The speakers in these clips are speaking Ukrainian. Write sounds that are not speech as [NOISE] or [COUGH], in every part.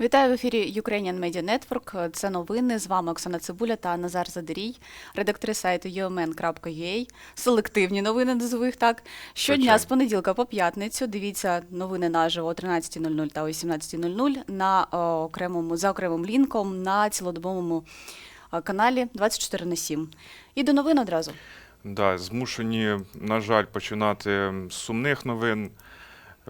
Вітаю в ефірі Ukrainian Media Network. Це новини. З вами Оксана Цибуля та Назар Задерій, редактори сайту umn.ua. Селективні новини, назову їх так. Щодня з понеділка по п'ятницю. Дивіться новини наживо о 13.00 та о 18.00 на окремому за окремим лінком на цілодобовому е, каналі 24 на 7. І до новин одразу. Да, змушені, на жаль, починати з сумних новин.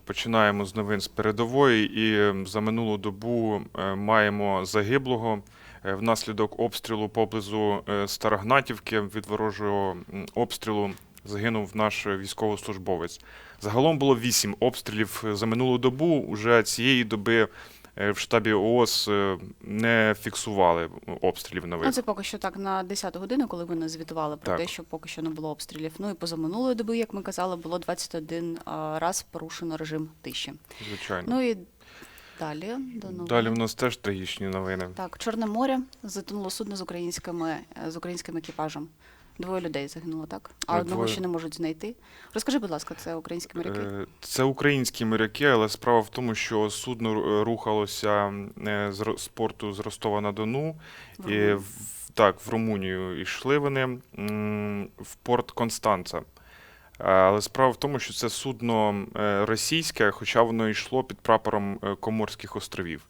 Починаємо з новин з передової, і за минулу добу е, маємо загиблого е, внаслідок обстрілу поблизу е, Старогнатівки від ворожого обстрілу. Загинув наш військовослужбовець. Загалом було вісім обстрілів за минулу добу. Уже цієї доби в штабі ООС е, не фіксували обстрілів нових. Ну, це поки що так на 10 годину, коли ви не звітували про Так. те, що поки що не було обстрілів. Ну і позаминулої доби, як ми казали, було 21 а, раз порушено режим тиші. Звичайно. Ну і далі до новин. Далі в нас теж трагічні новини. Так, Чорне море затонуло судно з українськими е, з українським екіпажем. Двоє людей загинуло, так? А Так, одного двоє. ще не можуть знайти. Розкажи, будь ласка, це українські моряки? Е, Це українські моряки, але справа в тому, що судно е, рухалося е, з Ро- з порту з Ростова на Дону. В І в, так, в Румунію йшли вони м, в порт Констанца. Е, Але справа в тому, що це судно е, російське, хоча воно йшло під прапором е, Коморських островів.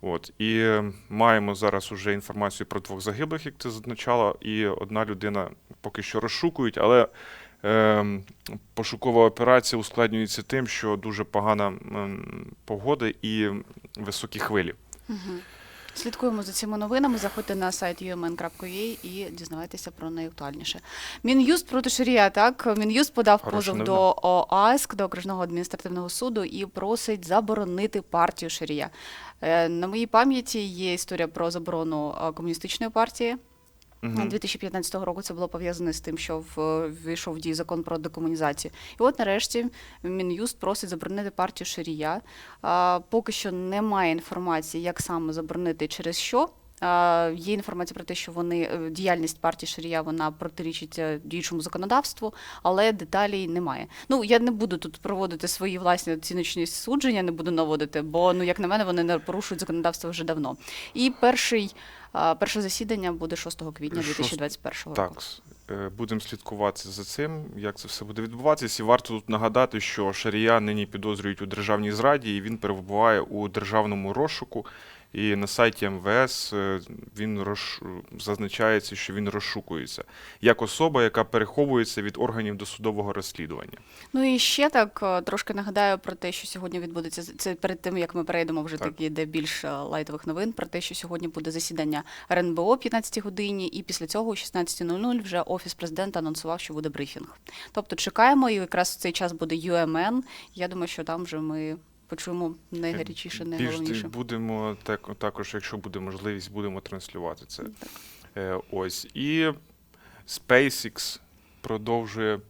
От і маємо зараз уже інформацію про двох загиблих, як ти зазначала, і одна людина поки що розшукують, але е, пошукова операція ускладнюється тим, що дуже погана м, погода і високі хвилі. Мгм. Слідкуємо за цими новинами. Заходьте на сайт umn.ua і дізнавайтеся про найактуальніше. Мін'юст проти Шарія, так Мін'юст подав Хороша позов новина. до ОАСК, до окружного адміністративного суду, і просить заборонити партію Шарія. Е, На моїй пам'яті є історія про заборону е, комуністичної партії. Мгм. 2015 року це було пов'язане з тим, що ввійшов в дію закон про декомунізацію. І от нарешті Мін'юст просить заборонити партію Ширія. Поки що немає інформації, як саме заборонити і через що. Є інформація про те, що вони е, діяльність партії Шарія вона протирічить е, діючому законодавству, але деталей немає. Ну я не буду тут проводити свої власні оціночні судження, не буду наводити, бо ну як на мене вони не порушують законодавство вже давно. І перший перше засідання буде 6 квітня Шост- 2021 Так, року. с- е, будемо слідкувати за цим, як це все буде відбуватися. І варто тут нагадати, що Шарія нині підозрюють у державній зраді, і він перебуває у державному розшуку. І на сайті МВС е, він розш... зазначається, що він розшукується як особа, яка переховується від органів досудового розслідування. Ну і ще так е, трошки нагадаю про те, що сьогодні відбудеться це перед тим, як ми перейдемо вже Так. такі де більш е, лайтових новин. Про те, що сьогодні буде засідання РНБО о 15 годині, і після цього о 16.00 вже офіс президента анонсував, що буде брифінг. Тобто чекаємо, і якраз в цей час буде UMN. Я думаю, що там вже ми почуємо найгарячіше, Більш найголовніше. будемо так, також, якщо буде можливість, будемо транслювати це. Так. Е, ось. І SpaceX продовжує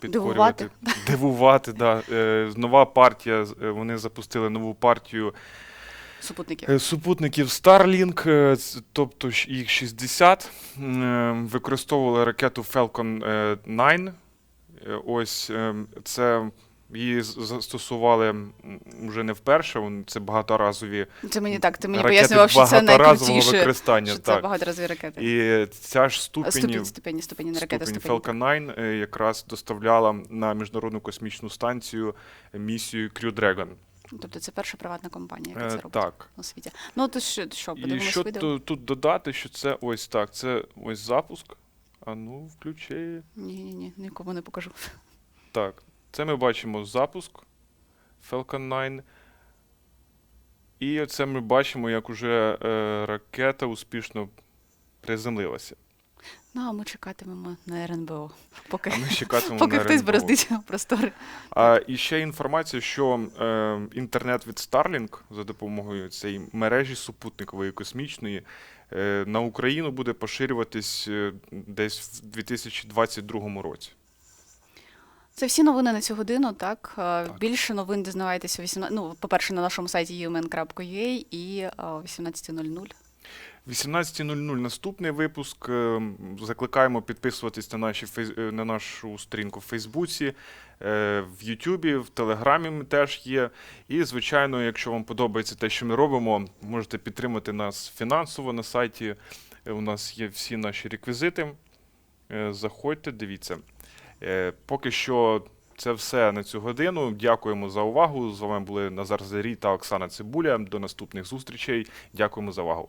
підкорювати, Дивувати. [LAUGHS] дивувати. Да. Е, нова партія, е, вони запустили нову партію Супутників. е, супутників Starlink, е, тобто їх 60. Е, Використовували ракету Falcon е, 9. Е, Ось е, це. Її застосували вже не вперше, це багаторазові Це мені так. Ти мені ракети пояснював, що це найкрутіше. використання. Що це так. багаторазові ракети. І ця ж А, ступені, Ступені, ступені, ступені, не ракети, ступені. Falcon 9 е, якраз доставляла на міжнародну космічну станцію місію Crew Dragon. Тобто це перша приватна компанія, яка Е, це робить так. у світі. Ну то що, що І що відео? ту- тут додати, що це ось так, це ось запуск. А ну, включи. Ні, ні, ні, нікому не покажу. Так, це ми бачимо запуск Falcon 9. І оце ми бачимо, як уже е, ракета успішно приземлилася. Ну а ми чекатимемо на РНБО, поки, А ми чекатимемо поки на хтось РНБО. бороздить простори. А і ще інформація, що е, інтернет від Starlink за допомогою цієї мережі супутникової космічної е, на Україну буде поширюватись е, десь в 2022 році. Це всі новини на цю годину. Так, Е, більше новин дізнавайтеся 18... ну, по-перше, на нашому сайті umn.ua і е, о 18.00. 18.00 наступний випуск. Е, Закликаємо підписуватись на, наші, на нашу сторінку в Фейсбуці, в Ютубі, в Телеграмі ми теж є. І, звичайно, якщо вам подобається те, що ми робимо, можете підтримати нас фінансово на сайті. У нас є всі наші реквізити. Заходьте, дивіться. Е, Поки що це все на цю годину. Дякуємо за увагу. З вами були Назар Зарій та Оксана Цибуля. До наступних зустрічей. Дякуємо за увагу.